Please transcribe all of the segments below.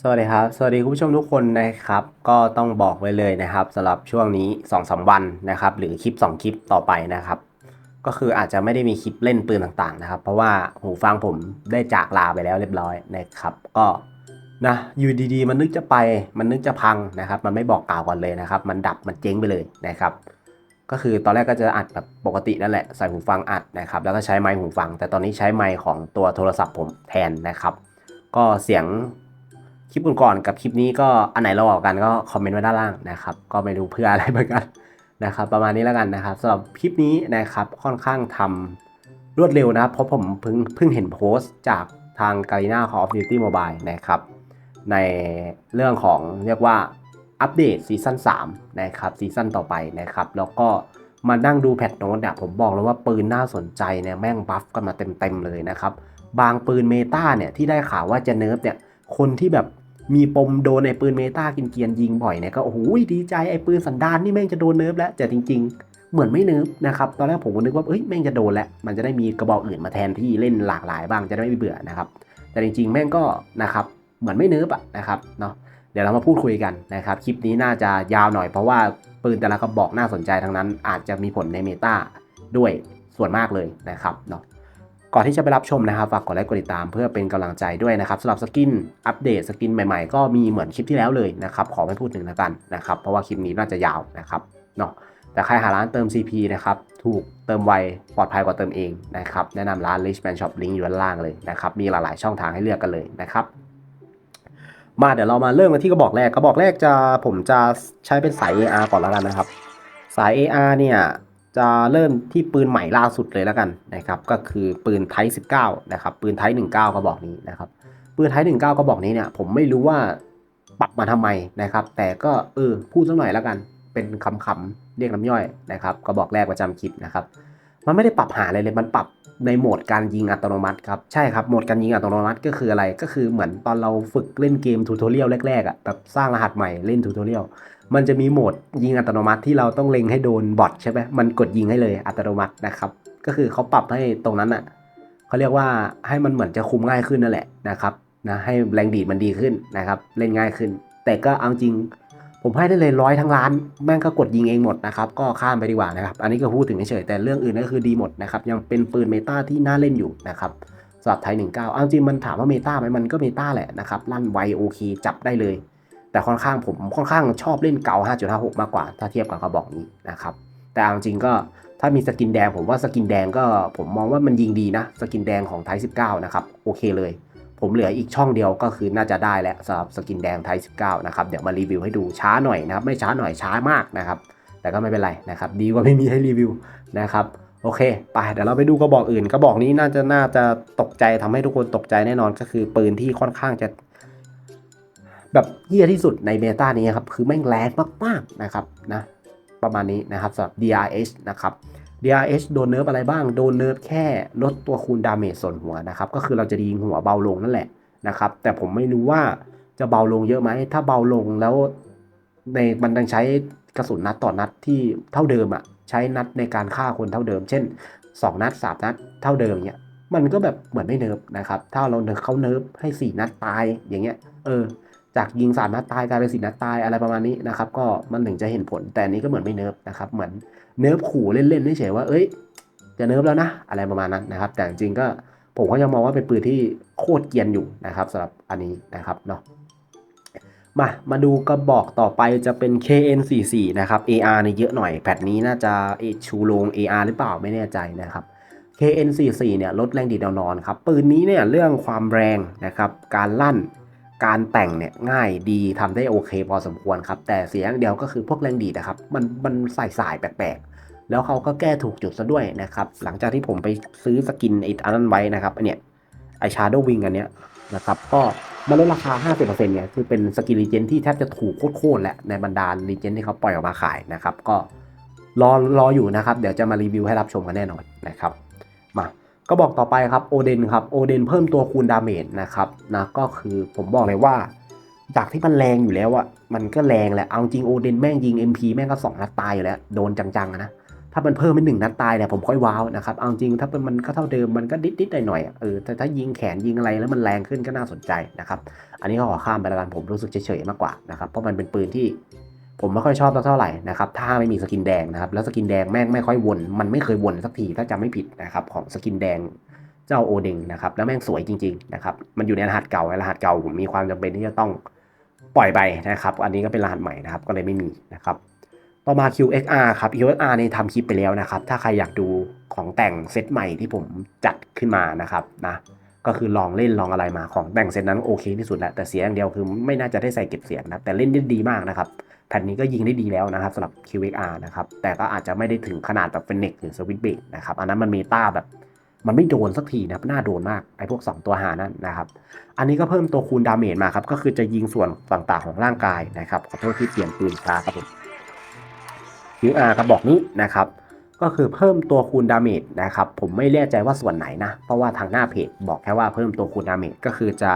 สวัสดีครับ สวัสดีคุณผู้ชมทุกคนนะครับ ก็ต้องบอกไว้เลยนะครับสำหรับช่วงนี้2อสวันนะครับ หรือคลิป 2 คลิปต่อไปนะครับ ก็คืออาจจะไม่ได้มีคลิปเล่นปืนต่างๆนะครับ เพราะว่าหูฟังผมได้จากลาไปแล้วเรียบร้อยนะครับ ก็นะอยู่ดีๆ มันนึกจะไปมันนึกจะพังนะครับ มันไม่บอกกล่าวก่อนเลยนะครับ มันดับมันเจ๊งไปเลยนะครับ ก็คือตอนแรกก็จะอัดแบบปกตินั่นแหละใส่หูฟังอัดนะครับ แล้วก็ใช้ไมค์หูฟัง แต่ตอนนี้ใช้ไมค์ของตัวโทรศัพท์ผมแทนนะครับ ก็เสียง คลิปก่อนกับคลิปนี้ก็อันไหนเราออกกันก็คอมเมนต์ไว้ด้านล่างนะครับ ก็ไม่รู้เพื่ออะไรเหมือนกันนะครับ ประมาณนี้แล้วกันนะครับสำหรับคลิปนี้นะครับค่อนข้างทำรวดเร็วนะครับ เพราะผมเพิ่งเพิ่งเห็นโพสต์จากทาง g a r i n a Call of Duty Mobile นะครับ ในเรื่องของเรียกว่าอัปเดตซีซั่น3นะครับซีซั่นต่อไปนะครับ แล้วก็มานั่งดูแพทโน้ตเนี่ยผมบอกเลยว่าปืนน่าสนใจเนี่ยแม่งบัฟกันมาเต็มๆเลยนะครับ บางปืนเมตาเนี่ยที่ได้ข่าวว่าจะเนิร์ฟเนี่ย คนที่แบบมีปมโดนในปืนเมตากินเกียนยิงบ่อยเนี่ยก็โอ้โหดีใจไอ้ปืนสันดานนี่แม่งจะโดนเนิร์ฟแล้วแต่จริง ๆ เหมือนไม่เนิร์ฟนะครับตอนแรกผมก็นึกว่าเอ้ยแม่งจะโดนแล้วมันจะได้มีกระบอกอื่นมาแทนที่เล่นหลากหลายบ้างจะได้ไม่เบื่อนะครับแต่จริง ๆ แม่งก็นะครับเหมือนไม่เนิร์ฟอะนะครับเนาะเดี๋ยวเรามาพูดคุยกันนะครับคลิปนี้น่าจะยาวหน่อยเพราะว่าปืนแต่ละกระบอกน่าสนใจทั้งนั้น อาจจะมีผลในเมตาด้วยส่วนมากเลยนะครับเนาะ ก่อนที่จะไปรับชมนะครับฝากกดไลค์กดติดตามเพื่อเป็นกำลังใจด้วยนะครับสำหรับสกินอัปเดตสกินใหม่ๆ ก็มีเหมือนคลิปที่แล้วเลยนะครับขอไม่พูดถึงแล้วกันนะครับเพราะว่าคลิปนี้น่าจะยาวนะครับเนาะแต่ใครหาร้านเติม CP นะครับถูกเติมไวปลอดภัยกว่าเติมเองนะครับแนะนำร้าน Richman Shop ลิงก์อยู่ด้านล่างเลยนะครับมีหลายๆช่องทางให้เลือกกันเลยนะครับมาเดี๋ยวเรามาเริ่มกันที่กระบอกแรกกระบอกแรกจะผมจะใช้เป็นสาย AR ก่อนแล้วกันนะครับ สาย AR เนี่ย จะเริ่มที่ปืนใหม่ล่าสุดเลยแล้วกันนะครับ ก็คือปืนไทป์19 นะครับ ปืนไทป์19กระบอกนี้นะครับ ปืนไทป์19กระบอกนี้เนี่ยผมไม่รู้ว่าปรับมาทำไมนะครับ แต่ก็เออพูดสักหน่อยแล้วกัน เป็นคำๆเรียกน้ำย่อยนะครับกระบอกแรกประจำคลิปนะครับ มันไม่ได้ปรับหาอะไรเลย มันปรับ ในโหมดการยิงอัตโนมัติครับ ใช่ครับ โหมดการยิงอัตโนมัติก็คืออะไร ก็คือเหมือนตอนเราฝึกเล่นเกมทูตอเรียลแรกๆอะ แบบสร้างรหัสใหม่เล่นทูตอเรียล มันจะมีโหมดยิงอัตโนมัติที่เราต้องเล็งให้โดนบอทใช่ไหมมันกดยิงให้เลยอัตโนมัตินะครับ ก็คือเขาปรับให้ตรงนั้นอะเขาเรียกว่าให้มันเหมือนจะคุมง่ายขึ้นนั่นแหละนะครับ นะ ให้แรงดีดมันดีขึ้นนะครับ เล่นง่ายขึ้น แต่ก็เอาจริง ผมให้ได้เลยร้อยทั้งล้าน แม่งก็กดยิงเองหมดนะครับ ก็ข้ามไปดีกว่านะครับ อันนี้ก็พูดถึงเฉยๆแต่เรื่องอื่นก็คือดีหมดนะครับ ยังเป็นปืนเมตาที่น่าเล่นอยู่นะครับสำหรับไทย19เอาจริงมันถามว่าเมตาไหมมันก็เมตาแหละนะครับลั่นไวโอเคจับได้เลย แต่ค่อนข้างผมค่อนข้างชอบเล่นเกา5.56 มากกว่า ถ้าเทียบกับกระบอกนี้นะครับแต่เอาจริงก็ถ้ามีสกินแดงผมว่าสกินแดงก็ผมมองว่ามันยิงดีนะ สกินแดงของไทย19นะครับโอเคเลย ผมเหลืออีกช่องเดียวก็คือน่าจะได้แล้วสำหรับสกินแดงไทย 19 นะครับ เดี๋ยวมารีวิวให้ดูช้าหน่อยนะครับ ไม่ช้าหน่อยช้ามากนะครับ แต่ก็ไม่เป็นไรนะครับ ดีกว่าไม่มีให้รีวิวนะครับ โอเค ไป เดี๋ยวเราไปดูกระบอกอื่น กระบอกนี้น่าจะน่าจะตกใจทำให้ทุกคนตกใจแน่นอนก็คือปืนที่ค่อนข้างจะ แบบเฮี้ยที่สุดในเบต้านี้ครับ คือแม่งแรงมากๆนะครับนะ ประมาณนี้นะครับสำหรับ DRH นะครับ DRH โดนเนิร์ฟอะไรบ้าง โดนเนิร์ฟแค่ลดตัวคูณดาเมจส่วนหัวนะครับ ก็คือเราจะยิงหัวเบาลงนั่นแหละนะครับ แต่ผมไม่รู้ว่าจะเบาลงเยอะไหม ถ้าเบาลงแล้วในมันยังใช้กระสุนนัดต่อนัดที่เท่าเดิมอะใช้นัดในการฆ่าคนเท่าเดิม เช่น 2 นัด 3 นัดเท่าเดิมเนี่ย มันก็แบบเหมือนไม่เนิร์ฟนะครับ ถ้าเราเนิร์ฟเขาเนิร์ฟให้ 4 นัดตายอย่างเงี้ย เออ จากยิงสามนัดตายกลายเป็นสี่นัดตายอะไรประมาณนี้นะครับ ก็มันถึงจะเห็นผลแต่นี้ก็เหมือนไม่เนิร์ฟนะครับ เหมือนเนิร์ฟขู่เล่นๆเฉยๆว่าเอ้ย จะเนิร์ฟแล้วนะ อะไรประมาณนั้นนะครับ แต่จริงๆก็ผมก็ยังมองว่าเป็นปืนที่โคตรเกียนอยู่นะครับสำหรับอันนี้นะครับเนาะมา มาดูกระบอกต่อไปจะเป็น KN44 นะครับ AR เนี่ยเยอะหน่อย แพทนี้น่าจะชูโรง AR หรือเปล่าไม่แน่ใจนะครับ KN44 เนี่ยลดแรงดีดแนวนอนครับ ปืนนี้เนี่ยเรื่องความแรงนะครับ การลั่น การแต่งเนี่ยง่ายดีทำได้โอเคพอสมควรครับ แต่เสียงเดียวก็คือพวกแรงดีนะครับ มันมันใส่สายแปลกๆ แล้วเขาก็แก้ถูกจุดซะด้วยนะครับ หลังจากที่ผมไปซื้อสกินไอ้อันนั้นไว้นะครับอันเนี้ยไอชาร์โดวิงอันเนี้ยนะครับก็มันลดราคา 50%เนี่ยคือเป็นสกินรีเจนที่แทบจะถูกโคตรๆแหละในบรรดารีเจนที่เขาปล่อยออกมาขายนะครับ ก็รอรออยู่นะครับ เดี๋ยวจะมารีวิวให้รับชมกันแน่นอนนะครับ มา ก็บอกต่อไปครับโอเดนครับโอเดนเพิ่มตัวคูณดาเมจนะครับนะก็คือผมบอกเลยว่าจากที่มันแรงอยู่แล้วอะมันก็แรงแหละเอาจริงโอเดนแม่งยิง MP แม่งก็สองนัดตายอยู่แล้ว โดนจังๆนะถ้ามันเพิ่มเป็นหนึ่งนัดตายเนี่ยผมค่อยว้าวนะครับเอาจริงถ้ามันก็เท่าเดิมมันก็นิดๆหน่อยๆอะเออแต่ถ้ายิงแขนยิงอะไรแล้วมันแรงขึ้นก็น่าสนใจนะครับอันนี้ก็ขอข้ามไปแล้วกันผมรู้สึกเฉยๆมากกว่านะครับเพราะมันเป็นปืนที่ ผมไม่ค่อยชอบเท่าไหร่นะครับถ้าไม่มีสกินแดงนะครับแล้วสกินแดงแม่งไม่ค่อยวน มันไม่เคยวนสักทีถ้าจำไม่ผิดนะครับของสกินแดงเจ้าโอเดงนะครับแล้วแม่งสวยจริงๆนะครับมันอยู่ในรหัสเก่ารหัสเก่าผมมีความจำเป็นที่จะต้องปล่อยไปนะครับ อันนี้ก็เป็นรหัสใหม่นะครับก็เลยไม่มีนะครับต่อมา QXR ครับ QXR นี่ทำคลิปไปแล้วนะครับ ถ้าใครอยากดูของแต่งเซตใหม่ที่ผมจัดขึ้นมานะครับนะก็คือลองเล่นลองอะไรมาของแต่งเซตนั้นโอเคที่สุดแล้วแต่เสียอย่างเดียวคือไม่น่าจะได้ใส่เก็บเสียงนะแต่เล่นได้ดีมากนะครับ แผ่นนี้ก็ยิงได้ดีแล้วนะครับสำหรับ QXR นะครับแต่ก็อาจจะไม่ได้ถึงขนาดแบบเฟนเน็กหรือสวิตเบกนะครับอันนั้นมันมีตาแบบมันไม่โดนสักทีนะครับน่าโดนมากไอ้พวก 2 ตัวหานั่นนะครับ อันนี้ก็เพิ่มตัวคูณดาเมจมาครับ ก็คือจะยิงส่วนต่างๆของร่างกายนะครับ ขอโทษที่เปลี่ยนปืนช้าครับผม QR กระบอกนี้นะครับ ก็คือเพิ่มตัวคูณดาเมจนะครับ ผมไม่แน่ใจว่าส่วนไหนนะ เพราะว่าทางหน้าเพจบอกแค่ว่าเพิ่มตัวคูณดาเมจก็คือจะ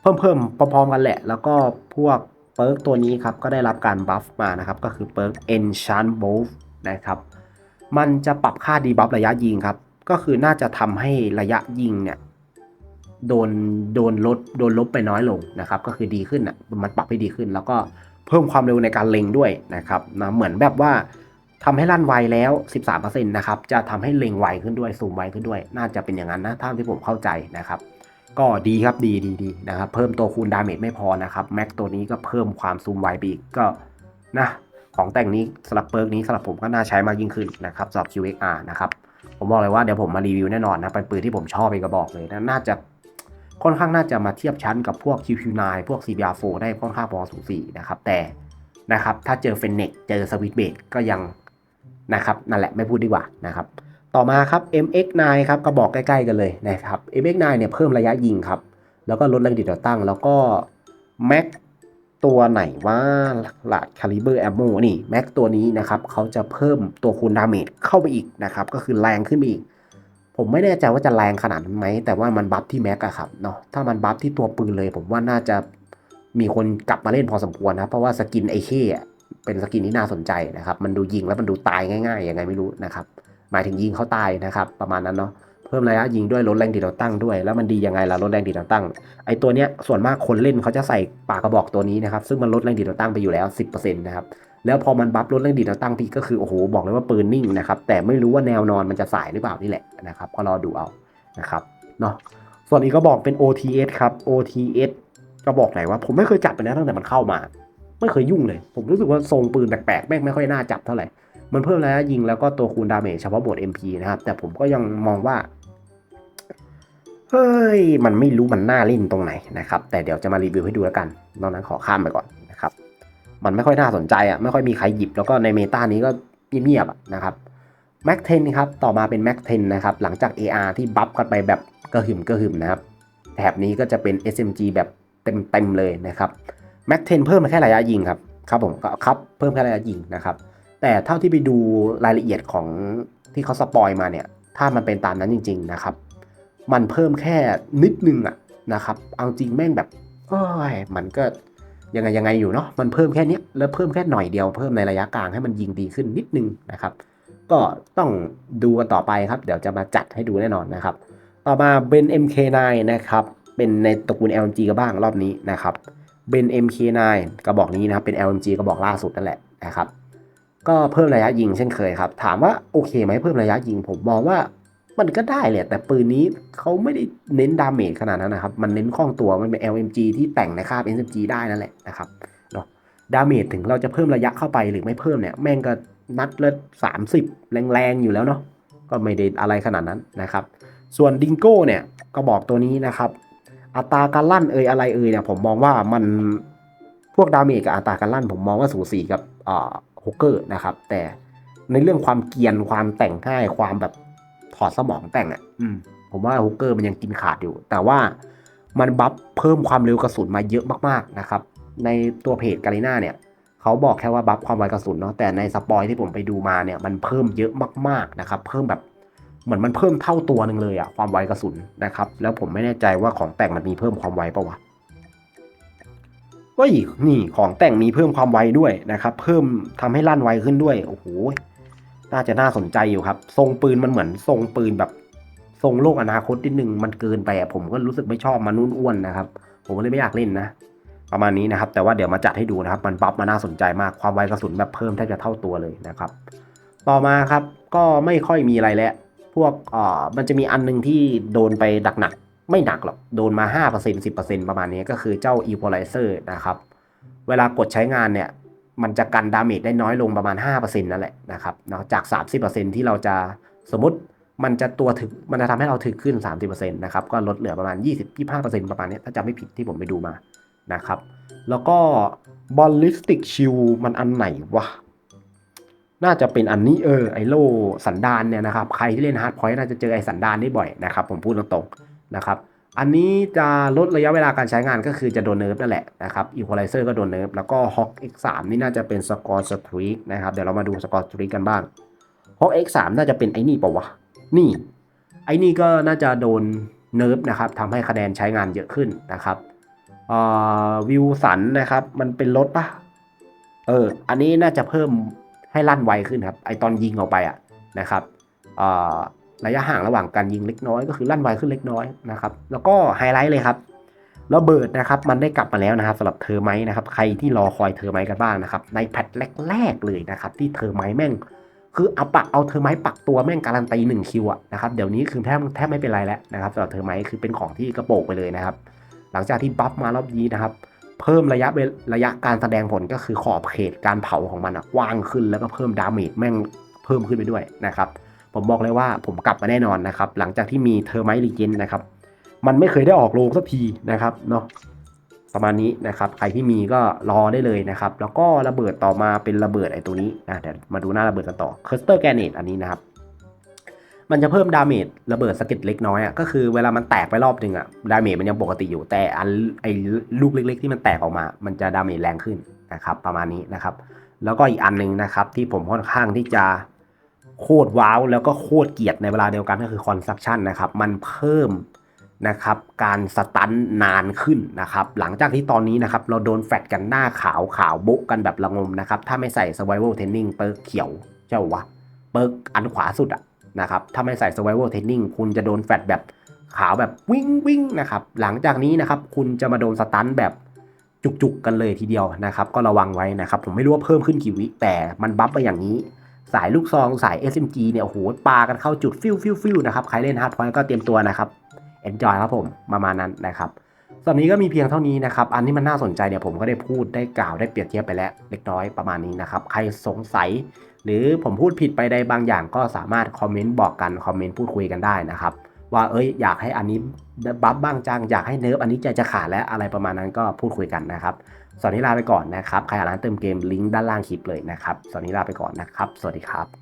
เพิ่มเพิ่มพร้อมๆกันแหละ แล้วก็พวก เปิร์กตัวนี้ครับก็ได้รับการบัฟมานะครับก็คือเปิร์ก Enchant Buff นะครับมันจะปรับค่าดีบัฟระยะยิงครับ ก็คือน่าจะทำให้ระยะยิงเนี่ยโดนโดนลดโดนลบไปน้อยลงนะครับ ก็คือดีขึ้นอะมันปรับให้ดีขึ้น แล้วก็เพิ่มความเร็วในการเล็งด้วยนะครับนะเหมือนแบบว่าทำให้ลั่นไวแล้ว 13%นะครับ จะทำให้เล็งไวขึ้นด้วยซูมไวขึ้นด้วย น่าจะเป็นอย่างนั้นนะ ถ้าที่ผมเข้าใจนะครับ ก็ดีครับดีดีดีนะครับ เพิ่มตัวคูณดาเมจไม่พอนะครับแม็กตัวนี้ก็เพิ่มความซูมไวไปอีกก็นะของแต่งนี้สำหรับเปิร์กนี้สำหรับผมก็น่าใช้มากยิ่งขึ้นนะครับสำหรับ QXR นะครับผมบอกเลยว่าเดี๋ยวผมมารีวิวแน่นอนนะเป็นปืนที่ผมชอบไปกระบอกเลยนะน่าจะค่อนข้างน่าจะมาเทียบชั้นกับพวก QQ9 พวก CBR4 ได้ค่อนข้างพอสูสีนะครับแต่นะครับถ้าเจอเฟนเน็กเจอสวิตเบดก็ยังนะครับนั่นแหละไม่พูดดีกว่านะครับ ต่อมาครับ MX9 ครับกระบอกใกล้ๆกันเลยนะครับ MX9 เนี่ยเพิ่มระยะยิงครับ แล้วก็ลดแรงดีดตัวตั้ง แล้วก็แม็กตัวไหนว่าหลาดคาลิเบอร์แอมโมนี่แม็กตัวนี้นะครับเขาจะเพิ่มตัวคูณดาเมจเข้าไปอีกนะครับ ก็คือแรงขึ้นไปอีก ผมไม่แน่ใจว่าจะแรงขนาดนั้นไหม แต่ว่ามันบัฟที่แม็กอะครับเนาะถ้ามันบัฟที่ตัวปืนเลย ผมว่าน่าจะมีคนกลับมาเล่นพอสมควรนะเพราะว่าสกินไอเคอะเป็นสกินที่น่าสนใจนะครับ มันดูยิงแล้วมันดูตายง่าย ๆยังไงไม่รู้นะครับ หมายถึงยิงเขาตายนะครับ ประมาณนั้นเนาะเพิ่มระยะยิงด้วยลดแรงดีดเราตั้งด้วย แล้วมันดียังไงล่ะลดแรงดีดเราตั้งไอตัวเนี้ยส่วนมากคนเล่นเขาจะใส่ปากกระบอกตัวนี้นะครับซึ่งมันลดแรงดีดเราตั้งไปอยู่แล้ว 10%นะครับแล้วพอมันบัฟลดแรงดีดเราตั้งพี่ก็คือโอ้โหบอกเลยว่าปืนนิ่งนะครับแต่ไม่รู้ว่าแนวนอนมันจะสายหรือเปล่านี่แหละนะครับก็รอดูเอานะครับเนาะส่วนอีกก็บอกเป็น OTS ครับ OTS ก็บอกไหนว่าผมไม่เคยจับไปนะตั้งแต่มันเข้ามา ไม่เคยยุ่งเลย ผมรู้สึกว่าทรงปืนแปลกๆแม่งไม่ค่อยน่าจับเท่าไหร่ มันเพิ่มระยะยิงแล้วก็ตัวคูณดาเมจเฉพาะบท MP นะครับ แต่ผมก็ยังมองว่า เฮ้ย มันไม่รู้มันน่าเล่นตรงไหนนะครับ แต่เดี๋ยวจะมารีวิวให้ดูแล้วกัน นอกนั้นขอข้ามไปก่อนนะครับ มันไม่ค่อยน่าสนใจอะ ไม่ค่อยมีใครหยิบ แล้วก็ในเมตานี้ก็เงียบๆนะครับ Mac 10ครับ ต่อมาเป็น Mac 10นะครับ หลังจาก AR ที่บัฟกันไปแบบกระหึ่มกระหึ่มนะครับ แถบนี้ก็จะเป็น SMG แบบเต็มๆเลยนะครับ Mac 10เพิ่มมาแค่ระยะยิงครับ ครับผมก็ครับ เพิ่มแค่ระยะยิงนะครับ แต่เท่าที่ไปดูรายละเอียดของที่เขาสปอยมาเนี่ย ถ้ามันเป็นตามนั้นจริง ๆนะครับ มันเพิ่มแค่นิดนึงอะนะครับ เอาจริงแม่งแบบโอ้ยมันก็ยังไงยังไงอยู่เนาะ มันเพิ่มแค่นี้แล้วเพิ่มแค่หน่อยเดียวเพิ่มในระยะกลางให้มันยิงดีขึ้นนิดนึงนะครับ ก็ต้องดูกันต่อไปครับ เดี๋ยวจะมาจัดให้ดูแน่นอนนะครับ ต่อมาเบน MK9 นะครับ เป็นในตระกูล LMG กันบ้างรอบนี้นะครับเบน MK9 กระบอกนี้นะครับเป็น LMG กระบอกล่าสุดนั่นแหละนะครับ ก็เพิ่มระยะยิงเช่นเคยครับ ถามว่าโอเคไหมเพิ่มระยะยิง ผมมองว่ามันก็ได้แหละ แต่ปืนนี้เขาไม่ได้เน้นดาเมจขนาดนั้นนะครับ มันเน้นคล่องตัวมันเป็น LMG ที่แต่งในคาบ SMG ได้นั่นแหละนะครับเนาะดาเมจถึงเราจะเพิ่มระยะเข้าไปหรือไม่เพิ่มเนี่ย แม่งก็นัดละสามสิบแรงๆอยู่แล้วเนาะก็ไม่ได้อะไรขนาดนั้นนะครับ ส่วนดิงโก้เนี่ยก็บอกตัวนี้นะครับ อัตราการลั่นเอ่ยอะไรเอ่ยเนี่ยผมมองว่ามันพวกดาเมจกับอัตราการลั่นผมมองว่าสูสีกับอ่า ฮกเกอร์นะครับ แต่ในเรื่องความเกรียนความแต่งง่ายความแบบถอดสมองแต่งอะอืมผมว่าฮกเกอร์มันยังกินขาดอยู่ แต่ว่ามันบัฟเพิ่มความเร็วกระสุนมาเยอะมากๆนะครับ ในตัวเพจกาลิน่าเนี่ยเขาบอกแค่ว่าบัฟความไวกระสุนเนาะแต่ในสปอยที่ผมไปดูมาเนี่ยมันเพิ่มเยอะมากๆนะครับ เพิ่มแบบเหมือนมันเพิ่มเท่าตัวหนึ่งเลยอะความไวกระสุนนะครับ แล้วผมไม่แน่ใจว่าของแต่งมันมีเพิ่มความไวปะวะ เฮ้ยนี่ของแต่งมีเพิ่มความไวด้วยนะครับ เพิ่มทำให้ลั่นไวขึ้นด้วยโอ้โหน่าจะน่าสนใจอยู่ครับ ทรงปืนมันเหมือนทรงปืนแบบ ทรงโลกอนาคตนิดนึงมันเกินไปผมก็รู้สึกไม่ชอบมันนุ่นอ้วนนะครับ ผมก็เลยไม่อยากเล่นนะ ประมาณนี้นะครับ แต่ว่าเดี๋ยวมาจัดให้ดูนะครับ มันบัฟมาน่าสนใจมากความไวกระสุนแบบเพิ่มแทบจะเท่าตัวเลยนะครับ ต่อมาครับก็ไม่ค่อยมีอะไรแล้วพวกเอ่อมันจะมีอันหนึงที่โดนไปดักหนัก ไม่หนักหรอก โดนมา 5% 10%ประมาณนี้ก็คือเจ้า Equalizer นะครับ เวลากดใช้งานเนี่ย มันจะกันดาเมจได้น้อยลงประมาณ 5%นั่นแหละนะครับเนาะจาก 30%ที่เราจะสมมติมันจะตัวถึกมันจะทำให้เราถึกขึ้น 30%นะครับ ก็ลดเหลือประมาณ 20-25%ประมาณนี้ถ้าจำไม่ผิดที่ผมไปดูมานะครับ แล้วก็ ballistic shield มันอันไหนวะน่าจะเป็นอันนี้เออไอโลสันดานเนี่ยนะครับ ใครที่เล่น hard point น่าจะเจอไอสันดานได้บ่อยนะครับ ผมพูดตรงๆ นะครับ อันนี้จะลดระยะเวลาการใช้งานก็คือจะโดนเนิร์ฟนั่นแหละนะครับ equalizer ก็โดนเนิร์ฟแล้วก็ hawk x3 นี่น่าจะเป็น score streak นะครับเดี๋ยวเรามาดู score streak กันบ้าง hawk x3 น่าจะเป็นไอ้นี่เปล่าวะนี่ ไอ้นี่ก็น่าจะโดนเนิร์ฟนะครับทำให้คะแนนใช้งานเยอะขึ้นนะครับวิวสันนะครับมันเป็นรถปะเอออันนี้น่าจะเพิ่มให้ลั่นไวขึ้นครับไอตอนยิงออกไปอะนะครับ ระยะห่างระหว่างการยิงเล็กน้อยก็คือลั่นไวขึ้นเล็กน้อยนะครับแล้วก็ไฮไลท์เลยครับระเบิดนะครับมันได้กลับมาแล้วนะครับสำหรับเทอไมนะครับใครที่รอคอยเทอไมกันบ้างนะครับในแพทแรกๆเลยนะครับที่เทอไมแม่ง คือเอาปักเอาเทอไมปักตัวแม่งการันตีหนึ่งคิวอะนะครับเดี๋ยวนี้คือแทบแทบไม่เป็นไรแล้วนะครับสำหรับเทอไมคือเป็นของที่กระโปงไปเลยนะครับหลังจากที่บัฟมารอบนี้นะครับเพิ่มระยะระยะการแสดงผลก็คือขอบเขตการเผาของมันอะกว้างขึ้นแล้วก็เพิ่มดาเมจแม่งเพิ่มขึ้นไปด้วยนะครับ ผมบอกเลยว่าผมกลับมาแน่นอนนะครับ หลังจากที่มีเทอร์ไมลีเจนนะครับ มันไม่เคยได้ออกโรงสักทีนะครับเนาะประมาณนี้นะครับ ใครที่มีก็รอได้เลยนะครับ แล้วก็ระเบิดต่อมาเป็นระเบิดไอ้ตัวนี้นะเดี๋ยวมาดูหน้าระเบิดกันต่อคอสเตอร์แกเนตอันนี้นะครับ มันจะเพิ่มดาเมจระเบิดสะเก็ดเล็กน้อยอะก็คือเวลามันแตกไปรอบหนึ่งอะดาเมจมันยังปกติอยู่แต่อันไอ้ลูกเล็ก ๆ ที่มันแตกออกมา มันจะดาเมจแรงขึ้นนะครับ ประมาณนี้นะครับ แล้วก็อีกอันหนึงนะครับ ที่ผมค่อนข้างที่จะ โคตรว้าว แล้วก็โคตรเกลียดในเวลาเดียวกันก็คือคอนซั c ชันนะครับ มันเพิ่มนะครับการสตันนานขึ้นนะครับ หลังจากที่ตอนนี้นะครับ เราโดนแฟดกันหน้าขาวขาวโบกันแบบระงมนะครับ ถ้าไม่ใส่ survival training เปิร์กเขียวเจ้าวะเปิร์กอันขวาสุดอะนะครับ ถ้าไม่ใส่ survival training คุณจะโดนแฟดแบบขาวแบบวิ่งวิ่งนะครับ หลังจากนี้นะครับ คุณจะมาโดนสตันแบบจุกๆกันเลยทีเดียวนะครับ ก็ระวังไว้นะครับ ผมไม่รู้ว่าเพิ่มขึ้นกี่วิแต่มันบัฟไปอย่างนี้ สายลูกซองสาย SMG เนี่ยโอ้โหปากันเข้าจุดฟิวฟิวฟิวนะครับ ใครเล่นฮาร์ดพอยต์ก็เตรียมตัวนะครับ enjoy ครับผมประมาณนั้นนะครับสำหรับนี้ก็มีเพียงเท่านี้นะครับ อันนี้มันน่าสนใจเนี่ยผมก็ได้พูดได้กล่าวได้เปรียบเทียบไปแล้วเล็กน้อยประมาณนี้นะครับ ใครสงสัย หรือผมพูดผิดไปใดบางอย่างก็สามารถคอมเมนต์บอกกันคอมเมนต์พูดคุยกันได้นะครับว่าเอ้ยอยากให้อันนี้บัฟบ้างจังอยากให้เนิร์ฟอันนี้ใจจะขาดและอะไรประมาณนั้นก็พูดคุยกันนะครับ สวัสดีลาไปก่อนนะครับ ใครอยากร้านเติมเกมลิงก์ด้านล่างคลิปเลยนะครับสวัสดีลาไปก่อนนะครับ สวัสดีครับ